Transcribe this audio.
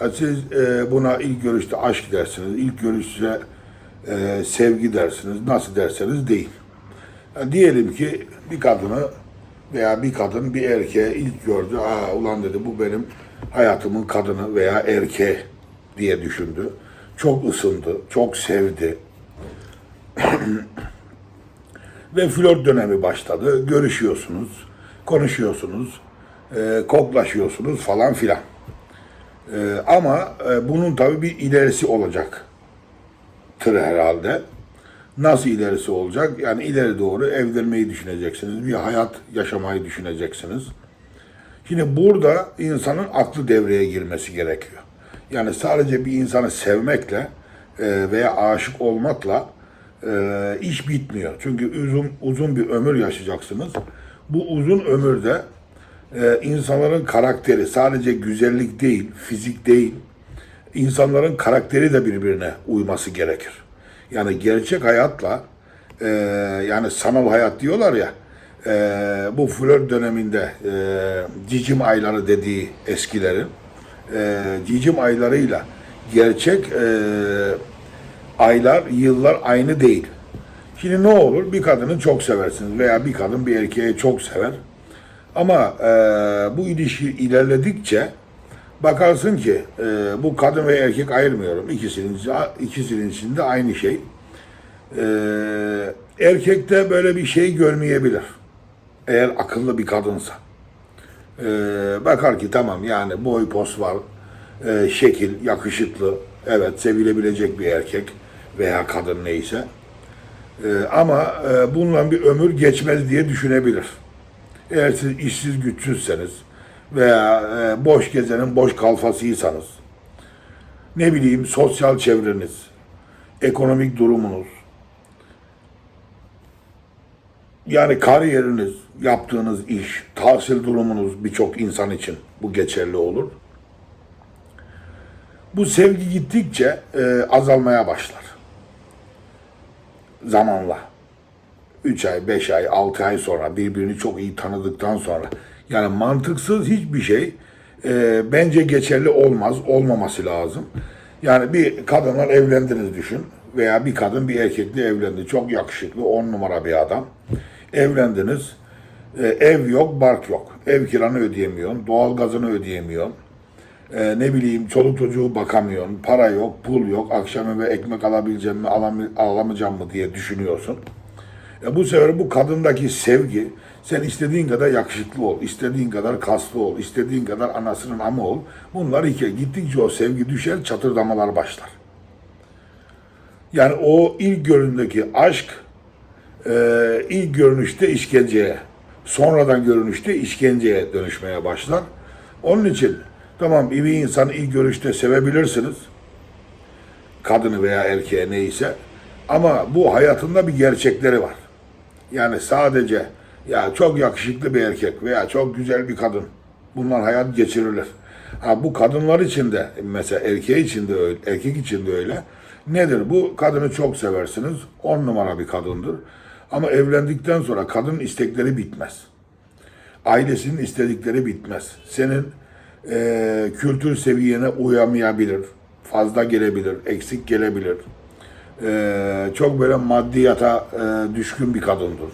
Siz e, buna ilk görüşte aşk dersiniz, ilk görüşte e, sevgi dersiniz, nasıl derseniz değil. Ya diyelim ki bir kadını veya bir kadın bir erkeğe ilk gördü. Aa ulan dedi bu benim hayatımın kadını veya erkeği diye düşündü. Çok ısındı, çok sevdi. Ve flört dönemi başladı. Görüşüyorsunuz, konuşuyorsunuz, e, koklaşıyorsunuz falan filan. E, ama e, bunun tabii bir ilerisi olacak. Tır herhalde. Nasıl ilerisi olacak? Yani ileri doğru evlenmeyi düşüneceksiniz. Bir hayat yaşamayı düşüneceksiniz. Şimdi burada insanın aklı devreye girmesi gerekiyor. Yani sadece bir insanı sevmekle e, veya aşık olmakla e, iş bitmiyor. Çünkü uzun uzun bir ömür yaşayacaksınız. Bu uzun ömürde e, insanların karakteri sadece güzellik değil, fizik değil, insanların karakteri de birbirine uyması gerekir. Yani gerçek hayatla e, yani sanal hayat diyorlar ya e, bu flört döneminde e, cicim ayları dediği eskilerin e, cicim aylarıyla gerçek e, aylar, yıllar aynı değil. Şimdi ne olur? Bir kadını çok seversiniz veya bir kadın bir erkeği çok sever. Ama e, bu ilişki ilerledikçe bakarsın ki e, bu kadın ve erkek ayırmıyorum. İkisinin, ikisinin içinde aynı şey. E, erkekte böyle bir şey görmeyebilir. Eğer akıllı bir kadınsa. E, bakar ki tamam yani boy pos var, e, şekil, yakışıklı, evet sevilebilecek bir erkek veya kadın neyse. E, ama e, bununla bir ömür geçmez diye düşünebilir. Eğer siz işsiz güçsüzseniz veya e, boş gezenin boş kalfasıysanız, ne bileyim sosyal çevreniz, ekonomik durumunuz, yani kariyeriniz, yaptığınız iş, tahsil durumunuz birçok insan için bu geçerli olur. Bu sevgi gittikçe e, azalmaya başlar. Zamanla. 3 ay, 5 ay, 6 ay sonra birbirini çok iyi tanıdıktan sonra yani mantıksız hiçbir şey e, bence geçerli olmaz, olmaması lazım. Yani bir kadınla evlendiniz düşün veya bir kadın bir erkekle evlendi. Çok yakışıklı, on numara bir adam. Evlendiniz, e, ev yok, bark yok. Ev kiranı ödeyemiyorsun, doğalgazını ödeyemiyorsun. E, ne bileyim çoluk çocuğu bakamıyorsun, para yok, pul yok, akşam eve ekmek alabileceğim mi, alam- alamayacağım mı diye düşünüyorsun. E bu sefer bu kadındaki sevgi, sen istediğin kadar yakışıklı ol, istediğin kadar kaslı ol, istediğin kadar anasının amı ol. Bunlar iki, gittikçe o sevgi düşer, çatırdamalar başlar. Yani o ilk göründeki aşk, e, ilk görünüşte işkenceye, sonradan görünüşte işkenceye dönüşmeye başlar. Onun için tamam bir insanı ilk görüşte sevebilirsiniz, kadını veya erkeğe neyse. Ama bu hayatında bir gerçekleri var. Yani sadece ya çok yakışıklı bir erkek veya çok güzel bir kadın. Bunlar hayat geçirilir. Ha bu kadınlar için de mesela erkeği için de öyle, erkek için de öyle. Nedir bu? Kadını çok seversiniz. On numara bir kadındır. Ama evlendikten sonra kadının istekleri bitmez. Ailesinin istedikleri bitmez. Senin eee, kültür seviyene uyamayabilir. Fazla gelebilir, eksik gelebilir. Eee, çok böyle maddiyata eee, düşkün bir kadındır